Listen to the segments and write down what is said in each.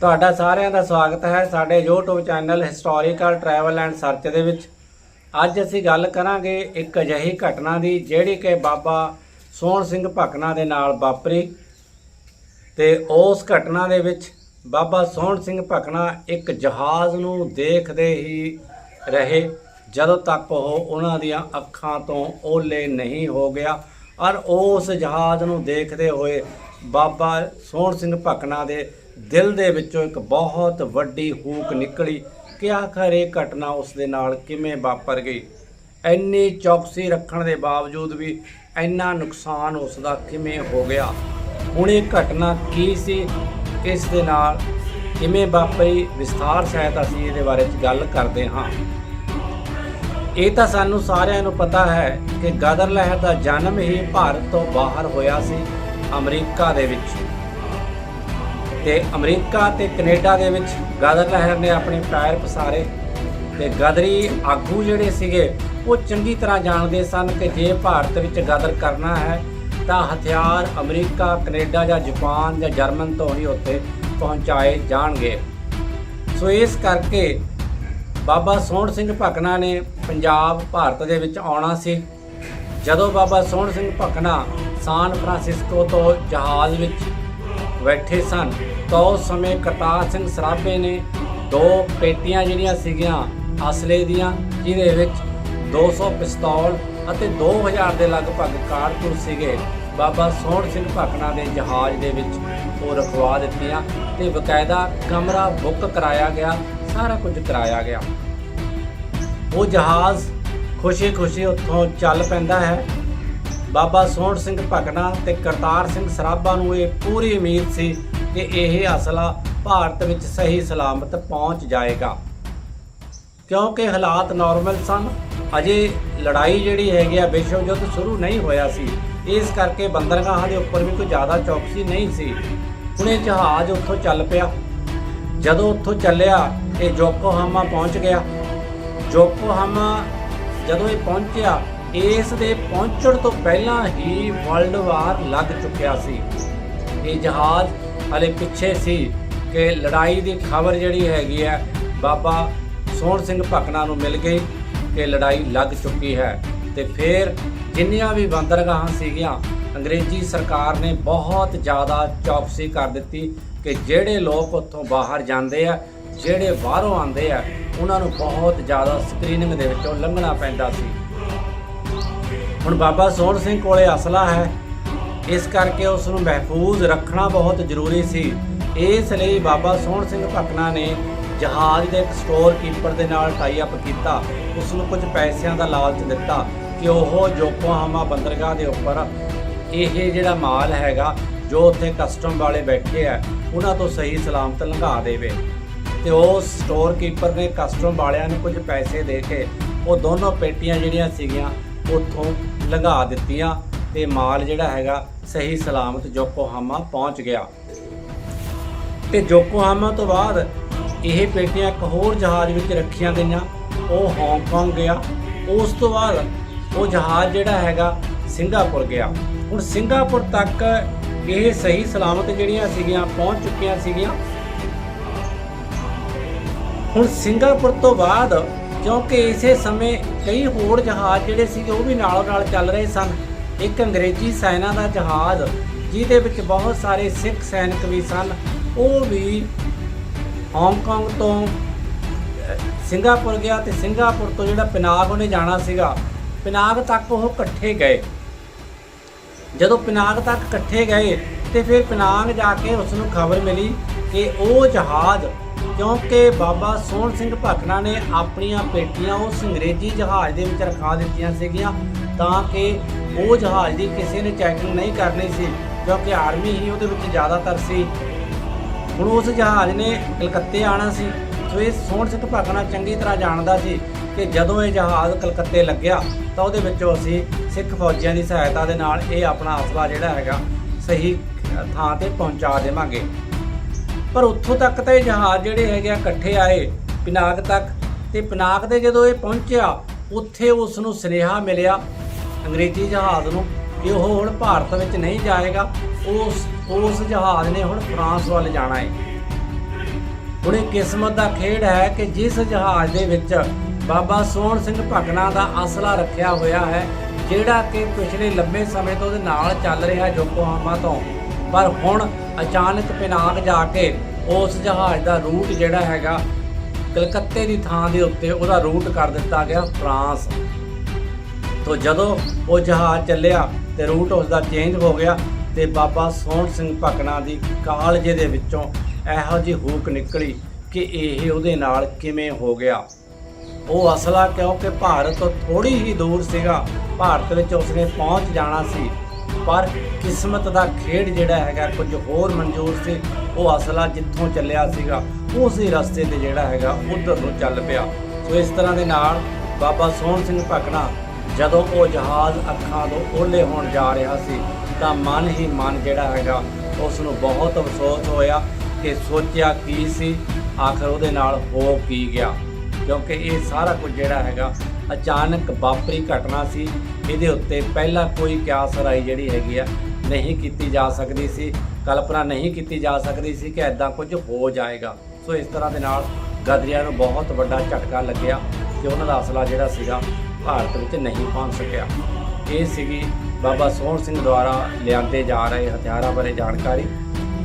ਤੁਹਾਡਾ ਸਾਰਿਆਂ ਦਾ ਸਵਾਗਤ ਹੈ ਸਾਡੇ YouTube channel historical travel and search ਦੇ ਵਿੱਚ। ਅੱਜ ਅਸੀਂ ਗੱਲ ਕਰਾਂਗੇ ਇੱਕ ਅਜਿਹੀ ਘਟਨਾ ਦੀ, ਜਿਹੜੀ ਕਿ ਬਾਬਾ ਸੋਹਣ ਸਿੰਘ ਭਕਨਾ ਦੇ ਨਾਲ ਵਾਪਰੀ। ਤੇ ਉਸ ਘਟਨਾ ਦੇ ਵਿੱਚ ਬਾਬਾ ਸੋਹਣ ਸਿੰਘ ਭਕਨਾ ਇੱਕ ਜਹਾਜ਼ ਨੂੰ ਦੇਖਦੇ ਹੀ ਰਹੇ, ਜਦੋਂ ਤੱਕ ਉਹ ਉਹਨਾਂ ਦੀਆਂ ਅੱਖਾਂ ਤੋਂ ਓਲੇ ਨਹੀਂ ਹੋ ਗਿਆ। ਔਰ ਉਸ ਜਹਾਜ਼ ਨੂੰ ਦੇਖਦੇ ਹੋਏ ਬਾਬਾ ਸੋਹਣ ਸਿੰਘ ਭਕਨਾ ਦੇ ਦਿਲ ਦੇ ਵਿੱਚੋਂ ਇੱਕ ਬਹੁਤ ਵੱਡੀ ਹੂਕ ਨਿਕਲੀ ਕਿ ਆਖਰ ਇਹ ਘਟਨਾ ਉਸ ਦੇ ਨਾਲ ਕਿਵੇਂ ਵਾਪਰ ਗਈ। ਇੰਨੀ ਚੌਕਸੀ ਰੱਖਣ ਦੇ ਬਾਵਜੂਦ ਵੀ ਇੰਨਾ ਨੁਕਸਾਨ ਉਸ ਦਾ ਕਿਵੇਂ ਹੋ ਗਿਆ? ਹੁਣ ਇਹ ਘਟਨਾ ਕੀ ਸੀ? ਇਸ ਦੇ ਨਾਲ ਕਿਵੇਂ ਵਾਪਰੀ? ਵਿਸਥਾਰ ਸਹਿਤ ਅਸੀਂ ਇਹਦੇ ਬਾਰੇ ਚ ਗੱਲ ਕਰਦੇ ਹਾਂ। ਇਹ ਤਾਂ ਸਾਨੂੰ ਸਾਰਿਆਂ ਨੂੰ ਪਤਾ ਹੈ ਕਿ ਗਦਰ ਲਹਿਰ ਦਾ ਜਨਮ ਹੀ ਭਾਰਤ ਤੋਂ ਬਾਹਰ ਹੋਇਆ ਸੀ, ਅਮਰੀਕਾ ਦੇ ਵਿੱਚ। ਤੇ ਅਮਰੀਕਾ ਤੇ ਕੈਨੇਡਾ ਦੇ ਵਿੱਚ ਗਦਰ ਲਹਿਰ ਨੇ ਆਪਣੇ ਪੈਰ ਪਸਾਰੇ ਤੇ ਗਦਰੀ ਆਗੂ ਜਿਹੜੇ ਸੀਗੇ, ਉਹ ਚੰਗੀ ਤਰ੍ਹਾਂ ਜਾਣਦੇ ਸਨ ਕਿ ਜੇ ਭਾਰਤ ਵਿੱਚ ਗਦਰ ਕਰਨਾ ਹੈ, ਤਾਂ ਹਥਿਆਰ ਅਮਰੀਕਾ, ਕੈਨੇਡਾ ਜਾਂ ਜਾਪਾਨ ਜਾਂ ਜਰਮਨ ਤੋਂ ਹੀ ਉੱਥੇ ਪਹੁੰਚਾਏ ਜਾਣਗੇ। ਸੋ ਇਸ ਕਰਕੇ ਬਾਬਾ ਸੋਹਣ ਸਿੰਘ ਭਕਨਾ ਨੇ ਪੰਜਾਬ ਭਾਰਤ ਦੇ ਵਿੱਚ ਆਉਣਾ ਸੀ। ਜਦੋਂ ਬਾਬਾ ਸੋਹਣ ਸਿੰਘ ਭਕਨਾ, ਸਾਨ ਫਰਾਂਸਿਸਕੋ ਤੋਂ ਜਹਾਜ਼ ਵਿੱਚ ਬੈਠੇ ਸਨ। ਤਾਂ ਉਸ ਸਮੇਂ ਕਰਤਾਰ ਸਿੰਘ ਸਰਾਭੇ ਨੇ ਦੋ ਪੇਟੀਆਂ ਜਿਹੜੀਆਂ ਸੀਗੀਆਂ ਅਸਲੇ ਦੀਆਂ, ਜਿਹਦੇ ਵਿੱਚ 200 ਪਿਸਤੌਲ ਅਤੇ 2000 ਦੇ ਲਗਭਗ ਕਾਰਤੂਸ ਸੀਗੇ। ਬਾਬਾ ਸੋਹਣ ਸਿੰਘ ਭਕਨਾ ਦੇ ਜਹਾਜ਼ ਦੇ ਵਿੱਚ ਉਹ ਰਖਵਾ ਦਿੱਤੀਆਂ ਤੇ ਬਕਾਇਦਾ ਕਮਰਾ ਬੁੱਕ ਕਰਾਇਆ ਗਿਆ, ਸਾਰਾ ਕੁਝ ਕਰਾਇਆ ਗਿਆ। ਉਹ ਜਹਾਜ਼ ਖੁਸ਼ੀ-ਖੁਸ਼ੀ ਉੱਥੋਂ ਚੱਲ ਪੈਂਦਾ ਹੈ। ਬਾਬਾ ਸੋਹਣ ਸਿੰਘ ਭਕਨਾ ਤੇ ਕਰਤਾਰ ਸਿੰਘ ਸਰਾਭਾ ਨੂੰ ਇਹ ਪੂਰੀ ਉਮੀਦ ਸੀ ਕਿ ਇਹ ਅਸਲਾ ਭਾਰਤ ਵਿੱਚ ਸਹੀ ਸਲਾਮਤ ਪਹੁੰਚ ਜਾਏਗਾ। ਕਿਉਂਕਿ ਹਾਲਾਤ ਨਾਰਮਲ ਸਨ, ਅਜੇ ਲੜਾਈ ਜਿਹੜੀ ਹੈਗੀ ਆ ਵਿਸ਼ਵ ਯੁੱਧ ਸ਼ੁਰੂ ਨਹੀਂ ਹੋਇਆ ਸੀ। ਇਸ ਕਰਕੇ ਬੰਦਰਗਾਹਾਂ ਦੇ ਉੱਪਰ ਵੀ ਕੋਈ ਜ਼ਿਆਦਾ ਚੌਕਸੀ ਨਹੀਂ ਸੀ। ਹੁਣ ਇਹ ਜਹਾਜ਼ ਉੱਥੋਂ ਚੱਲ ਪਿਆ। ਜਦੋਂ ਉੱਥੋਂ ਚੱਲਿਆ, ਇਹ ਯੋਕੋਹਾਮਾ ਪਹੁੰਚ ਗਿਆ। ਯੋਕੋਹਾਮਾ ਜਦੋਂ ਇਹ ਪਹੁੰਚਿਆ ਇਸ ਦੇ ਪਹੁੰਚਣ ਤੋਂ ਪਹਿਲਾਂ ਹੀ ਵਰਲਡ ਵਾਰ ਲੱਗ ਚੁੱਕਿਆ ਸੀ। ਇਹ ਜਹਾਜ਼ ਹਲੇ ਪਿੱਛੇ ਸੀ ਕਿ ਲੜਾਈ ਦੀ ਖਬਰ ਜਿਹੜੀ ਹੈਗੀ ਹੈ, ਬਾਬਾ ਸੋਹਣ ਸਿੰਘ ਭਕਨਾ ਨੂੰ ਮਿਲ ਗਈ ਕਿ ਲੜਾਈ ਲੱਗ ਚੁੱਕੀ ਹੈ। ਤੇ ਫਿਰ ਜਿੰਨੀਆਂ ਵੀ ਬੰਦਰਗਾਹਾਂ ਸੀਗੀਆਂ, ਅੰਗਰੇਜ਼ੀ ਸਰਕਾਰ ਨੇ ਬਹੁਤ ਜ਼ਿਆਦਾ ਚੌਕਸੀ ਕਰ ਦਿੱਤੀ ਕਿ ਜਿਹੜੇ ਲੋਕ ਉੱਥੋਂ ਬਾਹਰ ਜਾਂਦੇ ਆ, ਜਿਹੜੇ ਬਾਹਰੋਂ ਆਉਂਦੇ ਆ, ਉਹਨਾਂ ਨੂੰ ਬਹੁਤ ਜ਼ਿਆਦਾ ਸਕਰੀਨਿੰਗ ਦੇ ਵਿੱਚੋਂ ਲੰਘਣਾ ਪੈਂਦਾ ਸੀ। ਹੁਣ ਬਾਬਾ ਸੋਹਣ ਸਿੰਘ ਕੋਲੇ ਅਸਲਾ ਹੈ। ਇਸ ਕਰਕੇ ਉਸ ਨੂੰ ਮਹਿਫੂਜ਼ ਰੱਖਣਾ ਬਹੁਤ ਜ਼ਰੂਰੀ ਸੀ। ਇਸ ਲਈ ਬਾਬਾ ਸੋਹਣ ਸਿੰਘ ਭਕਨਾ ਨੇ ਜਹਾਜ਼ ਦੇ ਇੱਕ ਸਟੋਰ ਕੀਪਰ ਦੇ ਨਾਲ ਟਾਈ ਅਪ ਕੀਤਾ। ਉਸ ਨੂੰ ਕੁਝ ਪੈਸਿਆਂ ਦਾ ਲਾਲਚ ਦਿੱਤਾ ਕਿ ਉਹ ਜੋਕੋਹਾਮਾ ਬੰਦਰਗਾਹ ਦੇ ਉੱਪਰ ਇਹ ਜਿਹੜਾ ਮਾਲ ਹੈਗਾ, ਜੋ ਉੱਥੇ ਕਸਟਮ ਵਾਲੇ ਬੈਠੇ ਆ, ਉਹਨਾਂ ਤੋਂ ਸਹੀ ਸਲਾਮਤ ਲੰਘਾ ਦੇਵੇ। ਤੇ ਉਹ ਸਟੋਰ ਕੀਪਰ ਨੇ ਕਸਟਮ ਵਾਲਿਆਂ ਨੂੰ ਕੁਝ ਪੈਸੇ ਦੇ ਕੇ ਉਹ ਦੋਨੋਂ ਪੇਟੀਆਂ ਜਿਹੜੀਆਂ ਸੀਗੀਆਂ ਉੱਥੋਂ ਲੰਘਾ ਦਿੱਤੀਆਂ ਤੇ ਮਾਲ ਜਿਹੜਾ ਹੈਗਾ ਸਹੀ ਸਲਾਮਤ ਯੋਕੋਹਾਮਾ ਪਹੁੰਚ ਗਿਆ। ਤੇ ਯੋਕੋਹਾਮਾ ਤੋਂ ਬਾਅਦ ਇਹ ਪੇਟੀਆਂ ਇੱਕ ਹੋਰ ਜਹਾਜ਼ ਵਿੱਚ ਰੱਖੀਆਂ ਗਈਆਂ, ਉਹ ਹਾਂਗਕਾਂਗ ਗਿਆ। ਉਸ ਤੋਂ ਬਾਅਦ ਉਹ ਜਹਾਜ਼ ਜਿਹੜਾ ਹੈਗਾ ਸਿੰਗਾਪੁਰ ਗਿਆ। ਹੁਣ ਸਿੰਗਾਪੁਰ ਤੱਕ ਇਹ ਸਹੀ ਸਲਾਮਤ ਜਿਹੜੀਆਂ ਸੀਗੀਆਂ, ਪਹੁੰਚ ਚੁੱਕੀਆਂ ਸੀਗੀਆਂ। ਹੁਣ ਸਿੰਗਾਪੁਰ ਤੋਂ ਬਾਅਦ ਕਿਉਂਕਿ ਇਸੇ ਸਮੇਂ ਕਈ ਹੋਰ ਜਹਾਜ਼ ਜਿਹੜੇ ਸੀਗੇ ਉਹ ਵੀ ਨਾਲੋਂ ਨਾਲ ਚੱਲ ਰਹੇ ਸਨ। ਇੱਕ ਅੰਗਰੇਜ਼ੀ ਸੈਨਾ ਦਾ ਜਹਾਜ਼, ਜਿਹਦੇ ਵਿੱਚ ਬਹੁਤ ਸਾਰੇ ਸਿੱਖ ਸੈਨਿਕ ਵੀ ਸਨ। ਉਹ ਵੀ ਹਾਂਗਕਾਂਗ ਤੋਂ ਸਿੰਗਾਪੁਰ ਗਿਆ ਤੇ ਸਿੰਗਾਪੁਰ ਤੋਂ ਜਿਹੜਾ ਪਿਨਾਗ ਉਹਨੇ ਜਾਣਾ ਸੀਗਾ, ਪਿਨਾਗ ਤੱਕ ਉਹ ਇਕੱਠੇ ਗਏ। ਜਦੋਂ ਪਿਨਾਗ ਤੱਕ ਇਕੱਠੇ ਗਏ ਤੇ ਫਿਰ ਪਿਨਾਗ ਜਾ ਕੇ ਉਸ ਨੂੰ ਖਬਰ ਮਿਲੀ ਕਿ ਉਹ ਜਹਾਜ਼ ਕਿਉਂਕਿ ਬਾਬਾ ਸੋਹਣ ਸਿੰਘ ਭਕਨਾ ਨੇ ਆਪਣੀਆਂ ਪੇਟੀਆਂ ਉਸ ਅੰਗਰੇਜ਼ੀ ਜਹਾਜ਼ ਦੇ ਵਿੱਚ ਰਖਾ ਦਿੱਤੀਆਂ ਸੀਗੀਆਂ ਤਾਂ ਕਿ ਉਹ ਜਹਾਜ਼ ਦੀ ਕਿਸੇ ਨੇ ਚੈਕਿੰਗ ਨਹੀਂ ਕਰਨੀ ਸੀ, ਕਿਉਂਕਿ ਆਰਮੀ ਹੀ ਉਹਦੇ ਵਿੱਚ ਜ਼ਿਆਦਾਤਰ ਸੀ। ਹੁਣ ਉਸ ਜਹਾਜ਼ ਨੇ ਕਲਕੱਤੇ ਆਣਾ ਸੀ। ਸੋ ਇਹ ਸੋਹਣ ਸਿੰਘ ਭਗਨਾ ਚੰਗੀ ਤਰ੍ਹਾਂ ਜਾਣਦਾ ਸੀ ਕਿ ਜਦੋਂ ਇਹ ਜਹਾਜ਼ ਕਲਕੱਤੇ ਲੱਗਿਆ ਤਾਂ ਉਹਦੇ ਵਿੱਚੋਂ ਅਸੀਂ ਸਿੱਖ ਫੌਜੀਆਂ ਦੀ ਸਹਾਇਤਾ ਦੇ ਨਾਲ ਇਹ ਆਪਣਾ ਅਸਲਾ ਜਿਹੜਾ ਹੈਗਾ ਸਹੀ ਥਾਂ ਤੇ ਪਹੁੰਚਾ ਦੇਵਾਂਗੇ। ਪਰ ਉੱਥੋਂ ਤੱਕ ਤਾਂ ਇਹ ਜਹਾਜ਼ ਜਿਹੜੇ ਹੈਗੇ ਆ ਇਕੱਠੇ ਆਏ, ਪਿਨਾਕ ਤੱਕ। ਤੇ ਪਿਨਾਕ ਤੇ ਜਦੋਂ ਇਹ ਪਹੁੰਚਿਆ, ਉੱਥੇ ਉਸ ਨੂੰ ਸੁਨੇਹਾ ਮਿਲਿਆ ਅੰਗਰੇਜ਼ੀ ਜਹਾਜ਼ ਨੂੰ ਕਿ ਉਹ ਹੁਣ ਭਾਰਤ ਵਿੱਚ ਨਹੀਂ ਜਾਏਗਾ। ਉਸ ਉਸ ਜਹਾਜ਼ ਨੇ ਹੁਣ ਫਰਾਂਸ ਵੱਲ ਜਾਣਾ ਹੈ ਹੁਣ ਇਹ ਕਿਸਮਤ ਦਾ ਖੇਡ ਹੈ ਕਿ ਜਿਸ ਜਹਾਜ਼ ਦੇ ਵਿੱਚ ਬਾਬਾ ਸੋਹਣ ਸਿੰਘ ਭਗਨਾ ਦਾ ਅਸਲਾ ਰੱਖਿਆ ਹੋਇਆ ਹੈ, ਜਿਹੜਾ ਕਿ ਪਿਛਲੇ ਲੰਬੇ ਸਮੇਂ ਤੋਂ ਉਹਦੇ ਨਾਲ ਚੱਲ ਰਿਹਾ ਯੋਕੋਹਾਮਾ ਤੋਂ। ਪਰ ਹੁਣ ਅਚਾਨਕ ਪਿਨਾਕ ਜਾ ਕੇ ਉਸ ਜਹਾਜ਼ ਦਾ ਰੂਟ ਜਿਹੜਾ ਹੈਗਾ ਕਲਕੱਤੇ ਦੀ ਥਾਂ ਦੇ ਉੱਤੇ ਉਹਦਾ ਰੂਟ ਕਰ ਦਿੱਤਾ ਗਿਆ ਫਰਾਂਸ। ਤੋਂ ਜਦੋਂ ਉਹ ਜਹਾਜ਼ ਚੱਲਿਆ ਤੇ ਰੂਟ ਉਸ ਦਾ ਚੇਂਜ ਹੋ ਗਿਆ ਤੇ ਬਾਬਾ ਸੋਹਣ ਸਿੰਘ ਭਕਨਾ ਦੀ ਕਾਲਜੇ ਦੇ ਵਿੱਚੋਂ ਇਹੋ ਜਿਹੀ ਹੂਕ ਨਿਕਲੀ ਕਿ ਇਹ ਉਹਦੇ ਨਾਲ ਕਿਵੇਂ ਹੋ ਗਿਆ। ਉਹ ਅਸਲਾ ਕਿਉਂਕਿ ਭਾਰਤ ਤੋਂ ਥੋੜੀ ਹੀ ਦੂਰ ਸੀਗਾ, ਭਾਰਤ ਵਿੱਚ ਉਸਨੇ ਪਹੁੰਚ ਜਾਣਾ ਸੀ। ਪਰ ਕਿਸਮਤ ਦਾ ਖੇਡ ਜਿਹੜਾ ਹੈਗਾ, ਕੁਝ ਹੋਰ ਮਨਜ਼ੂਰ ਸੀ। ਉਹ ਅਸਲਾ ਜਿੱਥੋਂ ਚੱਲਿਆ ਸੀਗਾ, ਉਸੇ ਰਸਤੇ ਤੇ ਜਿਹੜਾ ਹੈਗਾ, ਉਧਰ ਨੂੰ ਚੱਲ ਪਿਆ। ਸੋ ਇਸ ਤਰ੍ਹਾਂ ਦੇ ਨਾਲ ਬਾਬਾ ਸੋਹਣ ਸਿੰਘ ਭਕਨਾ ਜਦੋਂ ਉਹ ਜਹਾਜ਼ ਅੱਖਾਂ ਤੋਂ ਓਲੇ ਹੋਣ ਜਾ ਰਿਹਾ ਸੀ, ਤਾਂ ਮਨ ਹੀ ਮਨ ਜਿਹੜਾ ਹੈਗਾ ਉਸ ਨੂੰ ਬਹੁਤ ਅਫਸੋਸ ਹੋਇਆ ਕਿ ਸੋਚਿਆ ਕੀ ਸੀ, ਆਖਰ ਉਹਦੇ ਨਾਲ ਹੋ ਕੀ ਗਿਆ। ਕਿਉਂਕਿ ਇਹ ਸਾਰਾ ਕੁਝ ਜਿਹੜਾ ਹੈਗਾ ਅਚਾਨਕ ਵਾਪਰੀ ਘਟਨਾ ਸੀ। ਇਹਦੇ ਉੱਤੇ ਪਹਿਲਾਂ ਕੋਈ ਕਿਆਸਰਾਈ ਜਿਹੜੀ ਹੈਗੀ ਆ, ਨਹੀਂ ਕੀਤੀ ਜਾ ਸਕਦੀ ਸੀ। ਕਲਪਨਾ ਨਹੀਂ ਕੀਤੀ ਜਾ ਸਕਦੀ ਸੀ ਕਿ ਐਦਾਂ ਕੁਝ ਹੋ ਜਾਏਗਾ। ਸੋ ਇਸ ਤਰ੍ਹਾਂ ਦੇ ਨਾਲ ਗਦਰੀਆਂ ਨੂੰ ਬਹੁਤ ਵੱਡਾ ਝਟਕਾ ਲੱਗਿਆ ਕਿ ਉਹਨਾਂ ਦਾ ਅਸਲਾ ਜਿਹੜਾ ਸੀਗਾ, ਭਾਰਤ ਵਿੱਚ ਨਹੀਂ ਪਹੁੰਚ ਸਕਿਆ। ਇਹ ਸੀਗੀ ਬਾਬਾ ਸੋਹਣ ਸਿੰਘ ਦੁਆਰਾ ਲਿਆਂਦੇ ਜਾ ਰਹੇ ਹਥਿਆਰਾਂ ਬਾਰੇ ਜਾਣਕਾਰੀ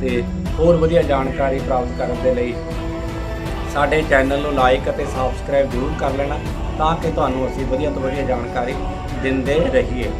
ਤੇ ਹੋਰ ਵਧੀਆ ਜਾਣਕਾਰੀ ਪ੍ਰਾਪਤ ਕਰਨ ਦੇ ਲਈ ਸਾਡੇ ਚੈਨਲ ਨੂੰ ਲਾਈਕ ਅਤੇ ਸਬਸਕ੍ਰਾਈਬ ਜ਼ਰੂਰ ਕਰ ਲੈਣਾ। ਤਾਂ ਕਿ ਤੁਹਾਨੂੰ ਅਸੀਂ ਵਧੀਆ ਤੋਂ ਵਧੀਆ ਜਾਣਕਾਰੀ ਦਿੰਦੇ ਰਹੀਏ।